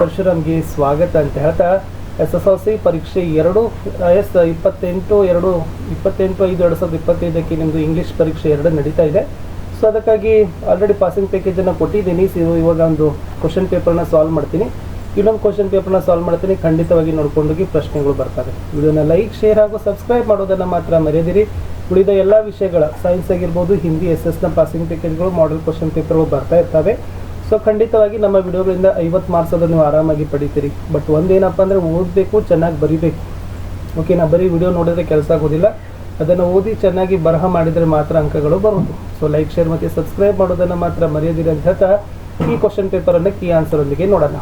ಪರಶುರಾಮ್ಗೆ ಸ್ವಾಗತ ಅಂತ ಹೇಳ್ತಾ, ಎಸ್ ಎಸ್ ಎಲ್ ಸಿ ಪರೀಕ್ಷೆ ಎರಡು, ಎಸ್ ಇಪ್ಪತ್ತೆಂಟು, ಎರಡು, ಇಪ್ಪತ್ತೆಂಟು ಐದು ಎರಡು ಸಾವಿರದ ಇಪ್ಪತ್ತೈದಕ್ಕೆ ನಿಮ್ಮದು ಇಂಗ್ಲೀಷ್ ಪರೀಕ್ಷೆ ಎರಡು ನಡೀತಾ ಇದೆ. ಸೊ ಅದಕ್ಕಾಗಿ ಆಲ್ರೆಡಿ ಪಾಸಿಂಗ್ ಪ್ಯಾಕೇಜನ್ನು ಕೊಟ್ಟಿದ್ದೀನಿ. ಸೊ ಇವಾಗ ಒಂದು ಕ್ವಶನ್ ಪೇಪರ್ನ ಸಾಲ್ವ್ ಮಾಡ್ತೀನಿ. ಇನ್ನೊಂದು ಕ್ವಶನ್ ಪೇಪರ್ನ ಸಾಲ್ವ್ ಮಾಡ್ತೀನಿ. ಖಂಡಿತವಾಗಿ ನೋಡ್ಕೊಂಡೋಗಿ ಪ್ರಶ್ನೆಗಳು ಬರ್ತವೆ. ವಿಡಿಯೋನ ಲೈಕ್ ಶೇರ್ ಹಾಗೂ ಸಬ್ಸ್ಕ್ರೈಬ್ ಮಾಡೋದನ್ನು ಮಾತ್ರ ಮರೆಯದಿರಿ. ಉಳಿದ ಎಲ್ಲ ವಿಷಯಗಳ ಸೈನ್ಸ್ ಆಗಿರ್ಬೋದು, ಹಿಂದಿ ಎಸ್ ಎಸ್ನ ಪಾಸಿಂಗ್ ಪ್ಯಾಕೇಜ್ಗಳು ಮಾಡಲ್ ಕ್ವಶನ್ ಪೇಪರ್ಗಳು ಬರ್ತಾ ಇರ್ತವೆ. ಸೊ ಖಂಡಿತವಾಗಿ ನಮ್ಮ ವಿಡಿಯೋಗಳಿಂದ ಐವತ್ತು ಮಾರ್ಕ್ಸ್ ಅದನ್ನು ನೀವು ಆರಾಮಾಗಿ ಪಡಿತೀರಿ. ಬಟ್ ಒಂದೇನಪ್ಪ ಅಂದರೆ ಓದಬೇಕು, ಚೆನ್ನಾಗಿ ಬರಿಬೇಕು. ಓಕೆ ನಾ ಬರೀ ವಿಡಿಯೋ ನೋಡಿದ್ರೆ ಕೆಲಸ ಆಗೋದಿಲ್ಲ. ಅದನ್ನು ಓದಿ ಚೆನ್ನಾಗಿ ಬರಹ ಮಾಡಿದರೆ ಮಾತ್ರ ಅಂಕಗಳು ಬರುವುದು. ಸೊ ಲೈಕ್ ಶೇರ್ ಮತ್ತು ಸಬ್ಸ್ಕ್ರೈಬ್ ಮಾಡೋದನ್ನು ಮಾತ್ರ ಮರೆಯದಿರಿ ಅಂತ ಹೇಳ್ತಾ ಈ ಕ್ವಶನ್ ಪೇಪರನ್ನು ಕೀ ಆನ್ಸರೊಂದಿಗೆ ನೋಡೋಣ.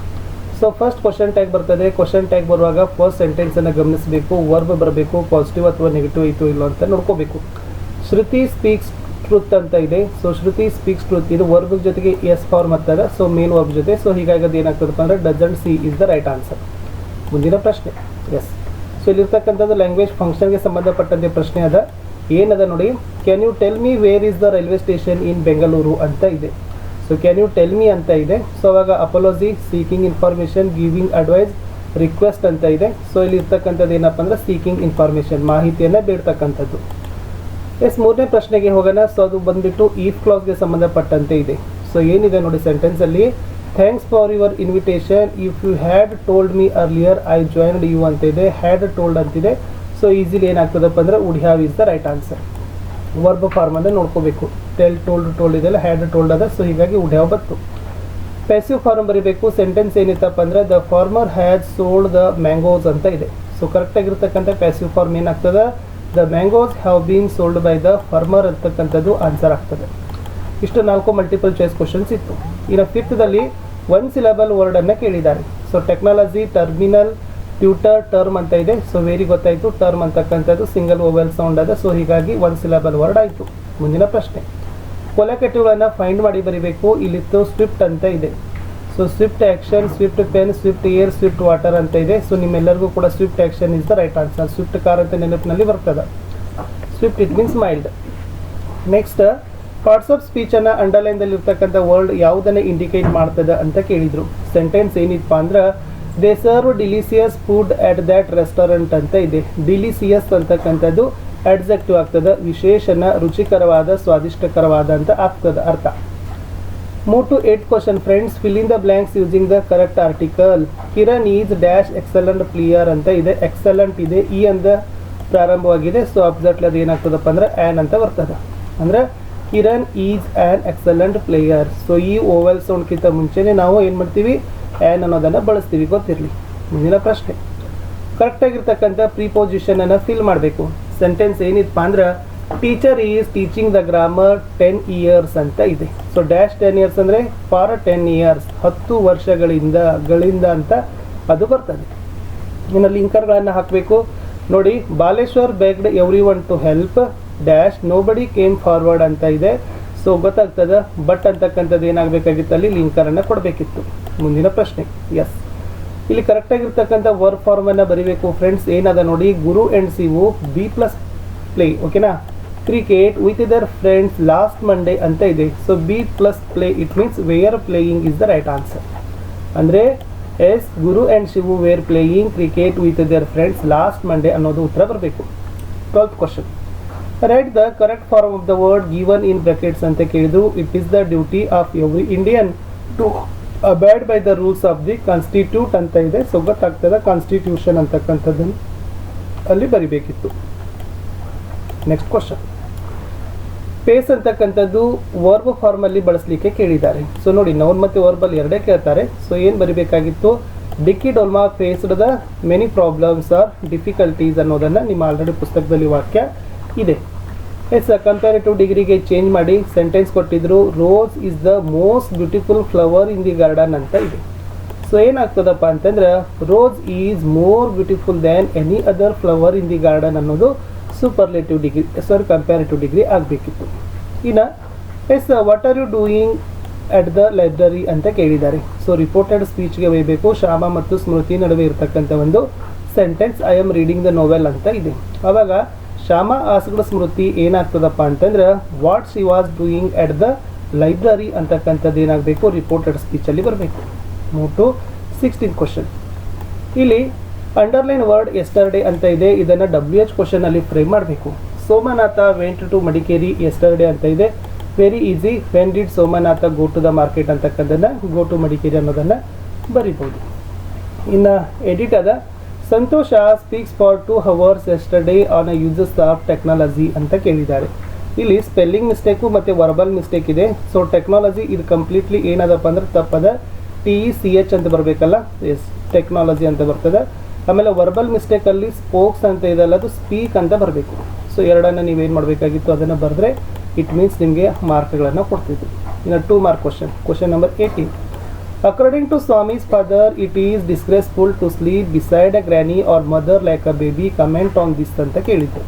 ಸೊ ಫಸ್ಟ್ ಕ್ವಶನ್ ಟ್ಯಾಗ್ ಬರ್ತದೆ. ಕ್ವಶನ್ ಟ್ಯಾಗ್ ಬರುವಾಗ ಫಸ್ಟ್ ಸೆಂಟೆನ್ಸನ್ನು ಗಮನಿಸಬೇಕು ವರ್ಬ್ ಬರಬೇಕು ಪಾಸಿಟಿವ್ ಅಥವಾ ನೆಗೆಟಿವ್ ಇತ್ತು ಇಲ್ಲ ಅಂತ ನೋಡ್ಕೋಬೇಕು. ಶ್ರುತಿ ಸ್ಪೀಕ್ಸ್ ಟ್ರುತ್ ಅಂತ ಇದೆ. ಸೊ ಶ್ರುತಿ ಸ್ಪೀಕ್ಸ್ ಟ್ರುತ್ ಇದು ವರ್ಬ್ ಜೊತೆಗೆ ಎಸ್ ಫಾರ್ಮ್ ಆಗ್ತದೆ ಸೊ ಮೇನ್ ವರ್ಬ್ ಜೊತೆ. ಸೊ ಹೀಗಾಗಿ ಅದು ಏನಾಗ್ತದಪ್ಪ ಅಂದರೆ doesn't she is the right answer ಮುಂದಿನ ಪ್ರಶ್ನೆ. ಎಸ್ ಸೊ ಇಲ್ಲಿರ್ತಕ್ಕಂಥದ್ದು ಲ್ಯಾಂಗ್ವೇಜ್ ಫಂಕ್ಷನ್ಗೆ ಸಂಬಂಧಪಟ್ಟಂತೆ ಪ್ರಶ್ನೆ ಅದ. ಏನದ ನೋಡಿ? Can you tell me where is the railway station in Bengaluru ಅಂತ ಇದೆ. So can you tell me ಅಂತ ಇದೆ. ಸೊ ಅವಾಗ apology seeking information giving advice request ಅಂತ ಇದೆ. ಸೊ ಇಲ್ಲಿ ಇರ್ತಕ್ಕಂಥದ್ದು ಏನಪ್ಪ ಅಂದ್ರೆ ಸೀಕಿಂಗ್ ಇನ್ಫಾರ್ಮೇಷನ್ ಮಾಹಿತಿಯನ್ನು ಬೇಡ್ತಕ್ಕಂಥದ್ದು. ಎಸ್, ಮೂರನೇ ಪ್ರಶ್ನೆಗೆ ಹೋಗೋಣ. ಸೊ ಅದು ಬಂದ್ಬಿಟ್ಟು ಈಫ್ ಕ್ಲಾಸ್ಗೆ ಸಂಬಂಧಪಟ್ಟಂತೆ ಇದೆ. ಸೊ ಏನಿದೆ ನೋಡಿ ಸೆಂಟೆನ್ಸಲ್ಲಿ thanks for your invitation if you had told me earlier I joined you ಅಂತ ಇದೆ ಹ್ಯಾಡ್ ಟೋಲ್ಡ್ ಅಂತಿದೆ. ಸೊ ಈಸಿಲಿ ಏನಾಗ್ತದಪ್ಪ ಅಂದರೆ would have is the right answer verb form ಅಂದರೆ ನೋಡ್ಕೋಬೇಕು. ಟೆಲ್ ಟೋಲ್ಡ್ ಟೋಲ್ಡ್ ಇದೆಲ್ಲ ಹ್ಯಾಡ್ ಟೋಲ್ಡ್ ಅದ. ಸೊ ಹೀಗಾಗಿ ವುಡ್ ಹ್ಯಾವ್ ಬತ್ತು ಪ್ಯಾಸಿವ್ ಫಾರ್ಮ್ ಬರೀಬೇಕು. ಸೆಂಟೆನ್ಸ್ ಏನಿತ್ತಪ್ಪ ಅಂದರೆ the farmer had sold the mangoes ಅಂತ ಇದೆ. ಸೊ ಕರೆಕ್ಟಾಗಿರ್ತಕ್ಕಂಥ ಪ್ಯಾಸಿವ್ ಫಾರ್ಮ್ ಏನಾಗ್ತದೆ? The mangoes have been sold by the farmer ಅಂತಕ್ಕಂಥದ್ದು ಆನ್ಸರ್ ಆಗ್ತದೆ. ಇಷ್ಟು ನಾಲ್ಕು ಮಲ್ಟಿಪಲ್ ಚಾಯ್ಸ್ ಕ್ವಶನ್ಸ್ ಇತ್ತು. ಇನ್ನು ಫಿಫ್ತ್ದಲ್ಲಿ ಒನ್ ಸಿಲಬಲ್ ವರ್ಡನ್ನು ಕೇಳಿದ್ದಾರೆ. So technology terminal tutor term ಅಂತ ಇದೆ. ಸೊ ವೇರಿ ಗೊತ್ತಾಯಿತು. ಟರ್ಮ್ ಅಂತಕ್ಕಂಥದ್ದು ಸಿಂಗಲ್ ಓವೆಲ್ ಸೌಂಡ್ ಅದ. ಸೊ ಹೀಗಾಗಿ ಒನ್ ಸಿಲಬಲ್ ವರ್ಡ್ ಆಯಿತು. ಮುಂದಿನ ಪ್ರಶ್ನೆ. ಕೊಲಕೆಟಿವ್ಗಳನ್ನು ಫೈಂಡ್ ಮಾಡಿ ಬರೀಬೇಕು. ಇಲ್ಲಿತ್ತು ಸ್ವಿಫ್ಟ್ ಅಂತ ಇದೆ. So swift action swift pen swift air swift water ಅಂತ ಇದೆ. ಸೊ ನಿಮ್ಮೆಲ್ಲರಿಗೂ ಕೂಡ swift action is the right answer swift car ಅಂತ ನೆನಪಿನಲ್ಲಿ ಬರ್ತದೆ. Swift it means mild next parts of ಸ್ಪೀಚನ್ನು ಅಂಡರ್ಲೈನ್ದಲ್ಲಿ ಇರ್ತಕ್ಕಂಥ ವರ್ಡ್ ಯಾವುದನ್ನು ಇಂಡಿಕೇಟ್ ಮಾಡ್ತದೆ ಅಂತ ಕೇಳಿದರು. ಸೆಂಟೆನ್ಸ್ ಏನಿತ್ತಪ್ಪ ಅಂದ್ರೆ they serve delicious food at that restaurant ಅಂತ ಇದೆ. ಡಿಲಿಸಿಯಸ್ ಅಂತಕ್ಕಂಥದ್ದು ಅಡ್ಜೆಕ್ಟಿವ್ ಆಗ್ತದೆ. ವಿಶೇಷಣ ರುಚಿಕರವಾದ, ಸ್ವಾದಿಷ್ಟಕರವಾದ ಅಂತ ಆಗ್ತದೆ ಅರ್ಥ. ಮೂರ್ ಟು ಏಟ್ question friends fill in the blanks using the correct article Kiran is dash excellent player ಅಂತ ಇದೆ. ಎಕ್ಸಲೆಂಟ್ ಇದೆ. ಈ ಅಂತ ಪ್ರಾರಂಭವಾಗಿದೆ. ಸೊ ಅಬ್ಸರ್ಟ್ಲಿ ಅದು ಏನಾಗ್ತದಪ್ಪ ಅಂದ್ರೆ ಆ್ಯನ್ ಅಂತ ಬರ್ತದೆ. ಅಂದ್ರೆ, Kiran is an excellent player so ಈ ಓವೆಲ್ ಸೌಂಡ್ಗಿಂತ ಮುಂಚೆನೆ ನಾವು ಏನು ಮಾಡ್ತೀವಿ? ಆ್ಯನ್ ಅನ್ನೋದನ್ನು ಬಳಸ್ತೀವಿ. ಗೊತ್ತಿರಲಿ? ಮುಂದಿನ ಪ್ರಶ್ನೆ. ಕರೆಕ್ಟಾಗಿರ್ತಕ್ಕಂಥ ಪ್ರಿಪೋಸಿಷನನ್ನು ಫಿಲ್ ಮಾಡಬೇಕು. ಸೆಂಟೆನ್ಸ್ ಏನಿತ್ತಪ್ಪ ಅಂದ್ರೆ teacher is teaching the grammar ten years ಅಂತ ಇದೆ. ಸೊ ಡ್ಯಾಶ್ ಟೆನ್ ಇಯರ್ಸ್ ಅಂದರೆ ಫಾರ್ ಟೆನ್ ಇಯರ್ಸ್ ಹತ್ತು ವರ್ಷಗಳಿಂದ, ಗಳಿಂದ ಅಂತ ಅದು ಬರ್ತದೆ. ಇನ್ನು ಲಿಂಕರ್ಗಳನ್ನು ಹಾಕಬೇಕು. ನೋಡಿ, Baleshwar begged, everyone to help dash nobody came forward ಅಂತ ಇದೆ. ಸೊ ಗೊತ್ತಾಗ್ತದೆ? ಬಟ್ ಅಂತಕ್ಕಂಥದ್ದು ಏನಾಗಬೇಕಾಗಿತ್ತು? ಅಲ್ಲಿ ಲಿಂಕರನ್ನು ಕೊಡಬೇಕಿತ್ತು. ಮುಂದಿನ ಪ್ರಶ್ನೆ. ಎಸ್ ಇಲ್ಲಿ ಕರೆಕ್ಟಾಗಿರ್ತಕ್ಕಂಥ ವರ್ಕ್ ಫಾರ್ಮನ್ನು ಬರೀಬೇಕು. ಫ್ರೆಂಡ್ಸ್ ಏನದ ನೋಡಿ? Guru and Shivu B plus play ಓಕೆನಾ cricket with their friends last Monday ಅಂತ ಇದೆ. So B plus play it means were playing is the right answer ಅಂದರೆ yes Guru and Shivu were playing cricket with their friends last Monday ಅನ್ನೋದು ಉತ್ತರ ಬರಬೇಕು. Twelfth question write the correct form of the word given in brackets ಅಂತ ಕೇಳಿದು it is the duty of every Indian to abide by the rules of the constitute ಅಂತ ಇದೆ. So ಗೊತ್ತಾಗ್ತದೆ constitution ಅಂತಕ್ಕಂಥದ್ದನ್ನು. ಅಲ್ಲಿ ಬರಿಬೇಕಿತ್ತು. ನೆಕ್ಸ್ಟ್ ಕ್ವಶನ್ ಪೇಸ್ ಅಂತಕ್ಕಂಥದ್ದು verb ಫಾರ್ಮಲ್ಲಿ ಬಳಸಲಿಕ್ಕೆ ಕೇಳಿದ್ದಾರೆ. ಸೊ ನೋಡಿ ನೌನ್ ಮತ್ತು ವರ್ಬಲ್ಲಿ ಎರಡೇ ಕೇಳ್ತಾರೆ. ಸೊ ಏನು ಬರೀಬೇಕಾಗಿತ್ತು? Dicky Dolma faced the many problems or difficulties ಅನ್ನೋದನ್ನು ನಿಮ್ಮ ಆಲ್ರೆಡಿ ಪುಸ್ತಕದಲ್ಲಿ ವಾಕ್ಯ ಇದೆ. ಎಸ್ ಕಂಪೇರಿಟಿವ್ ಡಿಗ್ರಿಗೆ ಚೇಂಜ್ ಮಾಡಿ ಸೆಂಟೆನ್ಸ್ ಕೊಟ್ಟಿದ್ರು rose is the most beautiful flower in the garden ಅಂತ ಇದೆ. ಸೊ ಏನಾಗ್ತದಪ್ಪ ಅಂತಂದ್ರೆ rose is more beautiful than any other flower in the garden ಅನ್ನೋದು superlative degree sir comparative degree ಆಗಬೇಕಿತ್ತು. ಇನ್ನು yes what are you doing at the library ಅಂತ ಕೇಳಿದ್ದಾರೆ. So reported ಸ್ಪೀಚ್ಗೆ ಒಯ್ಯಬೇಕು Shyama ಮತ್ತು ಸ್ಮೃತಿ ನಡುವೆ ಇರತಕ್ಕಂಥ ಒಂದು sentence I am reading the novel ಅಂತ ಇದೆ. ಅವಾಗ ಶ್ಯಾಮ ಆಸ್ಗಳ ಸ್ಮೃತಿ ಏನಾಗ್ತದಪ್ಪ ಅಂತಂದ್ರೆ what she was doing at the library ಅಂತಕ್ಕಂಥದ್ದು ಏನಾಗಬೇಕು? ರಿಪೋರ್ಟೆಡ್ ಸ್ಪೀಚಲ್ಲಿ ಬರಬೇಕು. ನೋಟು ಸಿಕ್ಸ್ಟೀನ್ ಕ್ವಶನ್ ಇಲ್ಲಿ ಅಂಡರ್ಲೈನ್ ವರ್ಡ್ ಎಸ್ಟರ್ಡೇ ಅಂತ ಇದೆ. ಇದನ್ನು ಡಬ್ಲ್ಯೂ ಎಚ್ ಕ್ವಶನಲ್ಲಿ ಫ್ರೇಮ್ ಮಾಡಬೇಕು. Somnath went to Madikeri yesterday ಅಂತ ಇದೆ. Very easy when did Somnath go to the market ಅಂತಕ್ಕಂಥದ್ದನ್ನು ಗೋ ಟು ಮಡಿಕೇರಿ ಅನ್ನೋದನ್ನು ಬರಿಬೋದು. ಇನ್ನು ಎಡಿಟ್ ಅದ Santosh speaks for two hours yesterday on a uses of technology ಅಂತ ಕೇಳಿದ್ದಾರೆ. ಇಲ್ಲಿ ಸ್ಪೆಲ್ಲಿಂಗ್ ಮಿಸ್ಟೇಕು ಮತ್ತು ವರ್ಬಲ್ ಮಿಸ್ಟೇಕ್ ಇದೆ. ಸೊ ಟೆಕ್ನಾಲಜಿ ಇದು ಕಂಪ್ಲೀಟ್ಲಿ ಏನದಪ್ಪ ಅಂದ್ರೆ ತಪ್ಪದ. ಟಿ ಇ ಸಿ ಎಚ್ ಅಂತ ಬರಬೇಕಲ್ಲ? ಎಸ್ ಟೆಕ್ನಾಲಜಿ ಅಂತ ಬರ್ತದೆ. ಆಮೇಲೆ ವರ್ಬಲ್ ಮಿಸ್ಟೇಕಲ್ಲಿ ಸ್ಪೋಕ್ಸ್ ಅಂತ ಇದೆಲ್ಲ ಅದು ಸ್ಪೀಕ್ ಅಂತ ಬರಬೇಕು. ಸೊ ಎರಡನ್ನು ನೀವೇನು ಮಾಡಬೇಕಾಗಿತ್ತು? ಅದನ್ನು ಬರೆದ್ರೆ ಇಟ್ ಮೀನ್ಸ್ ನಿಮಗೆ ಮಾರ್ಕ್ಗಳನ್ನು ಕೊಡ್ತಿದ್ರು. ಇನ್ನು two mark question question number eighteen according to Swami's father it is disgraceful to sleep beside a granny or mother like a baby comment on this ಅಂತ ಕೇಳಿದ್ರು.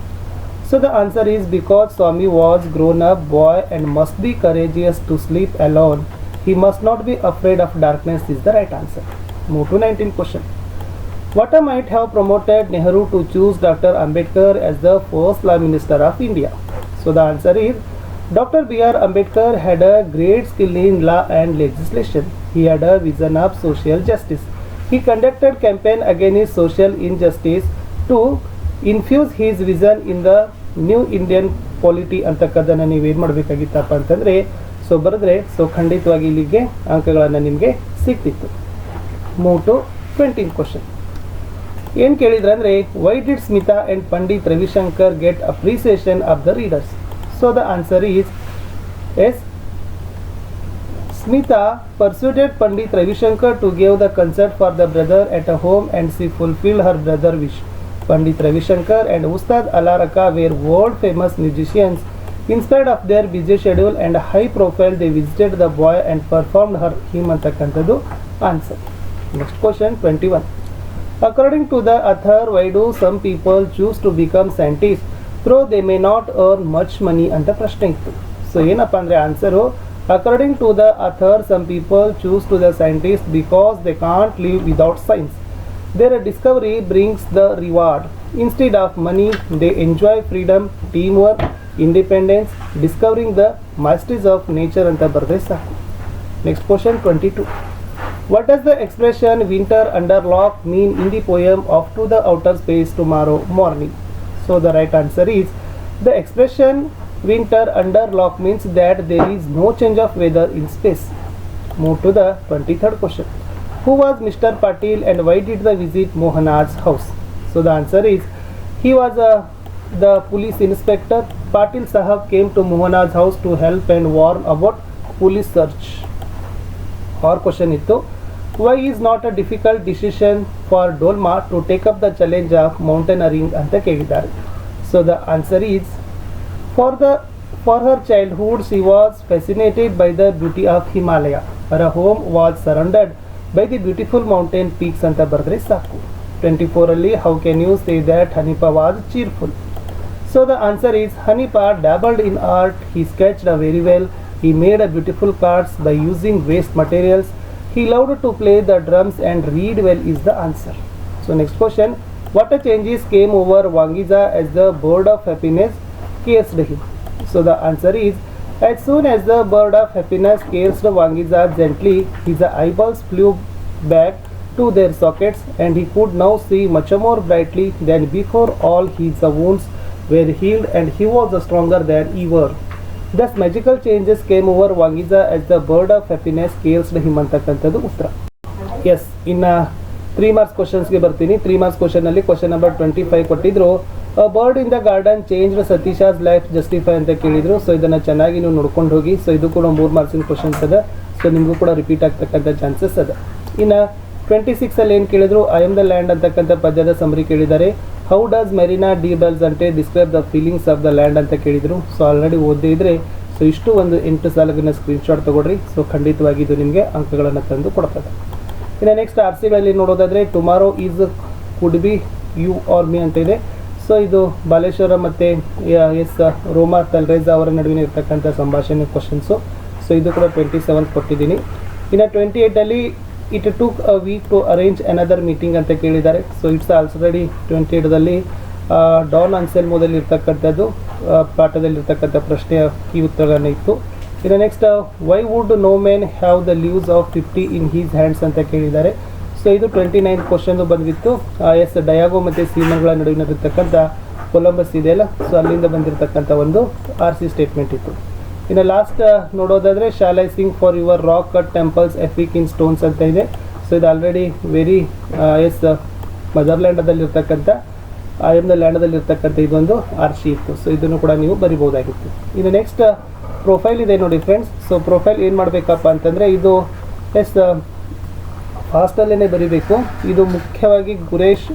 So the answer is because Swami was grown up boy and must be courageous to sleep alone he must not be afraid of darkness is the right answer move to nineteen question What might have promoted Nehru to choose Dr. Ambedkar as the first Prime Minister of India? So the answer is Dr. B.R. Ambedkar had a great skill in law and legislation. He had a vision of social justice. He conducted campaign against social injustice to infuse his vision in the new Indian polity ಅಂತಕ್ಕದ್ದನ್ನು ಏನು ಮಾಡಬೇಕಾಗಿತ್ತಪ್ಪ ಅಂತಂದರೆ so ಬರೆದ್ರೆ so ಖಂಡಿತವಾಗಿ ಇಲ್ಲಿಗೆ ಅಂಕಗಳನ್ನು ನಿಮಗೆ ಸಿಗ್ತಿತ್ತು move to ಟ್ವೆಂಟೀನ್ question ಏನು ಕೇಳಿದ್ರೆ ಅಂದರೆ why did Smita and Pandit Ravishankar get appreciation of the readers so the answer is yes Smita persuaded Pandit Ravishankar to give the concert for the brother at a home and she fulfilled her brother wish. Pandit Ravishankar and Ustad Alaraka were world famous musicians. In spite of their busy schedule and high profile, they visited the boy and performed her hymn ಅಂತಕ್ಕಂಥದ್ದು answer. Next question 21. According to the author, why do some people choose to become scientists though they may not earn much money? ಅಂತ ಪ್ರಶ್ನೆ ಇತ್ತು so ಏನಪ್ಪ ಅಂದರೆ answer according to the author some people choose to the scientist because they can't live without science their discovery brings the reward instead of money they enjoy freedom team work independence discovering the mysteries of nature ಅಂತ ಬರೆದ್ರೆ ಸಾಕು. Next question twenty two What does the expression winter under lock mean in the poem of To the Outer Space Tomorrow Morning? So the right answer is the expression winter under lock means that there is no change of weather in space. Move to the 23rd question. Who was Mr. Patil and why did they visit Mohanad's house? So the answer is he was a, the police inspector. Patil Sahab came to Mohanad's house to help and warn about police search. Our question is why is not a difficult decision for Dolma to take up the challenge of mountaineering ಅಂತ ಕೇಳಿದ್ದಾರೆ so the answer is for the for her childhood she was fascinated by the beauty of Himalaya her home was surrounded by the beautiful mountain peaks ಅಂತ ಬರೆದ್ರೆ ಸಾಕು twenty ಫೋರಲ್ಲಿ how can you say that Hanifa was cheerful So the answer is Hanipa dabbled in art. He sketched uh, very well. He made a beautiful cards by using waste materials. He loved to play the drums and read well is the answer. So next question. What changes came over Wangiza as the bird of happiness kissed him? So the answer is as soon as the bird of happiness kissed Wangiza gently, his eyeballs flew back to their sockets and he could now see much more brightly than before all his wounds were healed and he was stronger than ever. Thus changes came over ವಾಗಿಝಾ at the bird of happiness calls to him ಅಂತಕ್ಕಂಥದ್ದು ಉತ್ತರ S ಇನ್ನು three marks ಕ್ವಶನ್ಸ್ಗೆ ಬರ್ತೀನಿ. Three marks ಕ್ವಶನಲ್ಲಿ question number twenty five ಕೊಟ್ಟಿದ್ರು. Bird in the garden change Satisha's life justify ಅಂತ ಕೇಳಿದ್ರು. So ಇದನ್ನು ಚೆನ್ನಾಗಿ ನೀವು ನೋಡ್ಕೊಂಡು ಹೋಗಿ. ಸೊ ಇದು ಕೂಡ ಮೂರು ಮಾರ್ಕ್ಸಿನ ಕ್ವಶನ್ಸ್ ಅದ. ಸೊ ನಿಮಗೂ ಕೂಡ ರಿಪೀಟ್ ಆಗ್ತಕ್ಕಂಥ ಚಾನ್ಸಸ್ ಅದ. ಇನ್ನು ಟ್ವೆಂಟಿ ಸಿಕ್ಸಲ್ಲಿ ಏನು ಕೇಳಿದ್ರು? ಐ ಎಂ ದ ಲ್ಯಾಂಡ್ ಅಂತಕ್ಕಂಥ ಪದ್ಯದ ಸಮರಿ ಕೇಳಿದ್ದಾರೆ. ಹೌ ಡಸ್ ಮೆರಿನಾ ಡಿ ಬೆಲ್ಸ್ ಅಂತೆ describe the feelings of the land ಅಂತ ಕೇಳಿದರು? ಸೊ ಆಲ್ರೆಡಿ ಓದದೇ ಇದ್ದರೆ ಸೊ ಇಷ್ಟು ಒಂದು ಎಂಟು ಸಾಲಗಿನ ಸ್ಕ್ರೀನ್ಶಾಟ್ ತೊಗೊಳ್ರಿ. ಸೊ ಖಂಡಿತವಾಗಿ ಇದು ನಿಮಗೆ ಅಂಕಗಳನ್ನು ತಂದು ಕೊಡ್ತದೆ. ಇನ್ನು ನೆಕ್ಸ್ಟ್ ಆರ್ ಸಿಗಳಲ್ಲಿ ನೋಡೋದಾದರೆ tomorrow is could be you or me ಅಂತ ಇದೆ. ಸೊ ಇದು ಬಾಲೇಶ್ವರ ಮತ್ತು ಎಸ್, ರೋಮಾ ತಲ್ರೇಜಾ ಅವರ ನಡುವಿನ ಇರ್ತಕ್ಕಂಥ ಸಂಭಾಷಣೆ ಕ್ವಶನ್ಸು ಸೊ ಇದು ಕೂಡ ಟ್ವೆಂಟಿ ಸೆವೆನ್ ಕೊಟ್ಟಿದ್ದೀನಿ. ಇನ್ನು twenty ಏಯ್ಟಲ್ಲಿ it took a week to arrange another meeting ಅಂತ ಕೇಳಿದ್ದಾರೆ. ಸೊ ಇಟ್ಸ್ ಆಲ್ರೆಡಿ ಟ್ವೆಂಟಿ ಏಟ್ದಲ್ಲಿ ಡಾನ್ ಅನ್ಸೆಲ್ಮೋದಲ್ಲಿ ಇರ್ತಕ್ಕಂಥದ್ದು ಪಾಠದಲ್ಲಿರ್ತಕ್ಕಂಥ ಪ್ರಶ್ನೆಯ ಕೀ ಉತ್ತರಗಳನ್ನು ಇತ್ತು. ಇನ್ನು next why would no men have the leaves of fifty in his hands ಅಂತ ಕೇಳಿದ್ದಾರೆ. ಸೊ ಇದು ಟ್ವೆಂಟಿ ನೈನ್ ಕ್ವಶನ್ ಬಂದಿತ್ತು ಎಸ್ ಡಯಾಗೋ ಮತ್ತು ಸೀಮನ್ಗಳ ನಡುವಿನಲ್ಲಿರ್ತಕ್ಕಂಥ ಕೊಲಂಬಸ್ ಇದೆಯಲ್ಲ ಸೊ ಅಲ್ಲಿಂದ ಬಂದಿರತಕ್ಕಂಥ ಒಂದು ಆರ್ ಸಿ ಸ್ಟೇಟ್ಮೆಂಟ್ ಇತ್ತು. ಇನ್ನು ಲಾಸ್ಟ್ ನೋಡೋದಾದರೆ shall I sing for your rock cut temples epic in stones ಅಂತ ಇದೆ. ಸೊ ಇದು ಆಲ್ರೆಡಿ ವೆರಿ ಎಸ್ ಮದರ್ಲ್ಯಾಂಡದಲ್ಲಿರ್ತಕ್ಕಂಥ ಐ ಎಂ ದ ಲ್ಯಾಂಡದಲ್ಲಿರ್ತಕ್ಕಂಥ ಇದೊಂದು ಆರ್ಶಿ ಇತ್ತು. ಸೊ ಇದನ್ನು ಕೂಡ ನೀವು ಬರಿಬೋದಾಗಿತ್ತು ಇನ್ನು ನೆಕ್ಸ್ಟ್ ಪ್ರೊಫೈಲ್ ಇದೆ ನೋಡಿ ಫ್ರೆಂಡ್ಸ್ ಸೊ ಪ್ರೊಫೈಲ್ ಏನು ಮಾಡಬೇಕಪ್ಪ ಅಂತಂದರೆ ಇದು ಎಸ್ ಫಾಸ್ಟಲ್ಲೇ ಬರಿಬೇಕು. ಇದು ಮುಖ್ಯವಾಗಿ ಗುರೇಶ್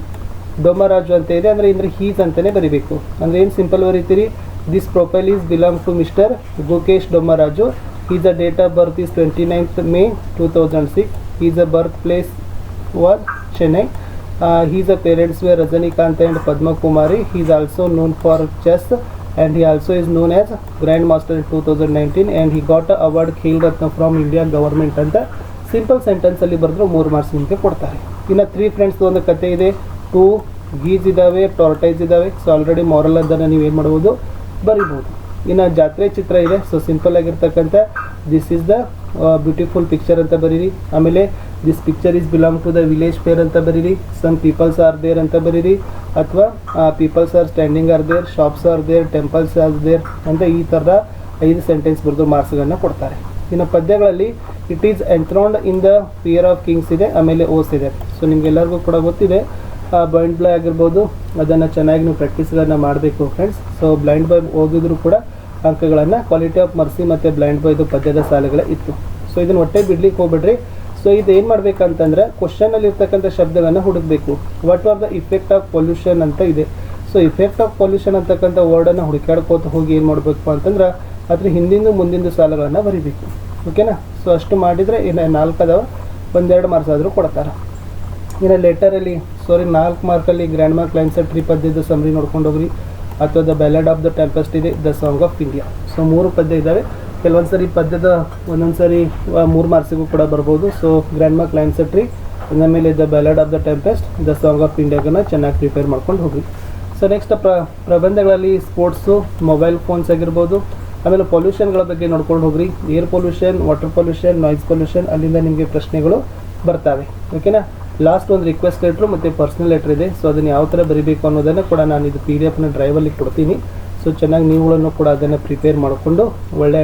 ಡೊಮರಾಜು ಅಂತ ಇದೆ. ಅಂದರೆ ಇಂದ್ರೆ ಹೀಸ್ ಅಂತಲೇ ಬರಿಬೇಕು. ಅಂದರೆ ಏನು ಸಿಂಪಲ್ ಬರೀತೀರಿ? This profile is belong to Mr. Gokesh of birth is twenty ninth May two thousand six is a was Chennai. Uh, his uh, parents were Rajanikanth and Padma Kumari. He is also known for chess and he also is known as Grandmaster in 2019 and he got a award Khel Ratna from India government ಅಂತ simple ಸೆಂಟೆನ್ಸಲ್ಲಿ ಬರೆದ್ರು ಮೂರು marks ನಿಮಗೆ ಕೊಡ್ತಾರೆ ಇನ್ನು three friends ಒಂದು ಕತೆ ಇದೆ ಟೂ ಗೀಸ್ ಇದ್ದಾವೆ ಟೊರ್ಟೈಸ್ ಇದ್ದಾವೆ ಸೊ ಆಲ್ರೆಡಿ ಮಾರಲ್ ಅದನ್ನು ನೀವು ಏನು ಮಾಡ್ಬೋದು ಬರಿಬೋದು ಇನ್ನು ಜಾತ್ರೆ ಚಿತ್ರ ಇದೆ ಸೊ ಸಿಂಪಲ್ ಆಗಿರ್ತಕ್ಕಂಥ this is the beautiful picture ಅಂತ ಬರೀರಿ. ಆಮೇಲೆ this picture is belong to the village fair ಅಂತ ಬರೀರಿ. ಸಮ್ ಪೀಪಲ್ಸ್ ಆರ್ ದೇರ್ ಅಂತ ಬರೀರಿ. ಅಥವಾ peoples are standing are there shops are there temples are there ಅಂತ ಈ ಥರದ ಐದು ಸೆಂಟೆನ್ಸ್ ಬರೆದು ಮಾರ್ಕ್ಸ್ಗಳನ್ನ ಕೊಡ್ತಾರೆ. ಇನ್ನು ಪದ್ಯಗಳಲ್ಲಿ it is enthroned in the peer of kings ಇದೆ, ಆಮೇಲೆ ಓಸ್ ಇದೆ. ಸೊ ನಿಮ್ಗೆಲ್ಲರಿಗೂ ಕೂಡ ಗೊತ್ತಿದೆ ಬಂಡ್ಲ ಆಗಿರ್ಬೋದು ಅದನ್ನು ಚೆನ್ನಾಗಿ ನೀವು ಪ್ರಾಕ್ಟೀಸ್ಗಳನ್ನು ಮಾಡಬೇಕು ಫ್ರೆಂಡ್ಸ್ ಸೊ ಬ್ಲೈಂಡ್ ಬಾಯ್ ಓದಿದ್ರು ಕೂಡ ಅಂಕಗಳನ್ನು ಕ್ವಾಲಿಟಿ ಆಫ್ ಮರ್ಸಿ ಮತ್ತು ಬ್ಲೈಂಡ್ ಬಾಯ್ದು ಪದ್ಯದ ಸಾಲುಗಳೇ ಇತ್ತು. ಸೊ ಇದನ್ನು ಹೊಟ್ಟೆ ಬಿಡ್ಲಿಕ್ಕೆ ಹೋಗ್ಬೇಡ್ರಿ. ಸೊ ಇದು ಏನು ಮಾಡಬೇಕಂತಂದ್ರೆ ಕ್ವಶನಲ್ಲಿ ಇರ್ತಕ್ಕಂಥ ಶಬ್ದಗಳನ್ನು ಹುಡುಕಬೇಕು. What are the effect of pollution ಅಂತ ಇದೆ. ಸೊ ಇಫೆಕ್ಟ್ ಆಫ್ ಪೊಲ್ಯೂಷನ್ ಅಂತಕ್ಕಂಥ ವರ್ಡನ್ನು ಹುಡುಕಾಡ್ಕೋತ ಹೋಗಿ ಏನು ಮಾಡಬೇಕು ಅಂತಂದ್ರೆ ಅದ್ರ ಹಿಂದಿಂದು ಮುಂದಿಂದು ಸಾಲುಗಳನ್ನು ಬರಿಬೇಕು. ಓಕೆನಾ ಸೊ ಅಷ್ಟು ಮಾಡಿದರೆ ಇನ್ನು ನಾಲ್ಕು ಅದಾವ. ಒಂದೆರಡು ಮಾರ್ಕ್ಸ್ ಆದರೂ ಕೊಡ್ತಾರೆ. ಇನ್ನು ಲೆಟರಲ್ಲಿ ಸಾರಿ ನಾಲ್ಕು ಮಾರ್ಕಲ್ಲಿ ಗ್ರ್ಯಾಂಡ್ ಮಾರ್ಕ್ ಲೈನ್ಸ್ ಟ್ರೀ ಪದ್ಯದ ಸಮರಿ ನೋಡ್ಕೊಂಡು ಹೋಗ್ರಿ. ಅಥವಾ the ballad of the tempest ಇದೆ the song of India so ಮೂರು ಪದ್ಯ ಇದ್ದಾವೆ ಕೆಲವೊಂದು ಸರಿ ಪದ್ಯದ ಒಂದೊಂದು ಸರಿ ಮೂರು ಮಾರ್ಕ್ಸಿಗೂ ಕೂಡ ಬರ್ಬೋದು. So grand mark lines tree ಮೇಲೆ the ballad of the tempest the song of ಇಂಡಿಯಾಗನ್ನು ಚೆನ್ನಾಗಿ ಪ್ರಿಪೇರ್ ಮಾಡ್ಕೊಂಡು ಹೋಗ್ರಿ. ಸೊ ನೆಕ್ಸ್ಟ್ ಪ್ರ, ಪ್ರಬಂಧಗಳಲ್ಲಿ ಸ್ಪೋರ್ಟ್ಸು ಮೊಬೈಲ್ ಫೋನ್ಸ್ ಆಗಿರ್ಬೋದು. ಆಮೇಲೆ ಪೊಲ್ಯೂಷನ್ಗಳ ಬಗ್ಗೆ ನೋಡ್ಕೊಂಡು ಹೋಗ್ರಿ. Air pollution water pollution noise pollution ಅಲ್ಲಿಂದ ನಿಮಗೆ ಪ್ರಶ್ನೆಗಳು ಬರ್ತವೆ. ಓಕೆನಾ ಲಾಸ್ಟ್ ಒಂದು ರಿಕ್ವೆಸ್ಟ್ ಲೆಟ್ರು ಮತ್ತು ಪರ್ಸ್ನಲ್ ಲೆಟ್ರ್ ಇದೆ. ಸೊ ಅದನ್ನು ಯಾವ ಥರ ಬರೀಬೇಕು ಅನ್ನೋದನ್ನು ಕೂಡ ನಾನು ಇದು ಪಿ ಡಿ ಎಫ್ನ ಡ್ರೈವಲ್ಲಿ ಕೊಡ್ತೀನಿ. ಸೊ ಚೆನ್ನಾಗಿ ನೀವುಗಳನ್ನು ಕೂಡ ಅದನ್ನು ಪ್ರಿಪೇರ್ ಮಾಡಿಕೊಂಡು ಒಳ್ಳೆಯ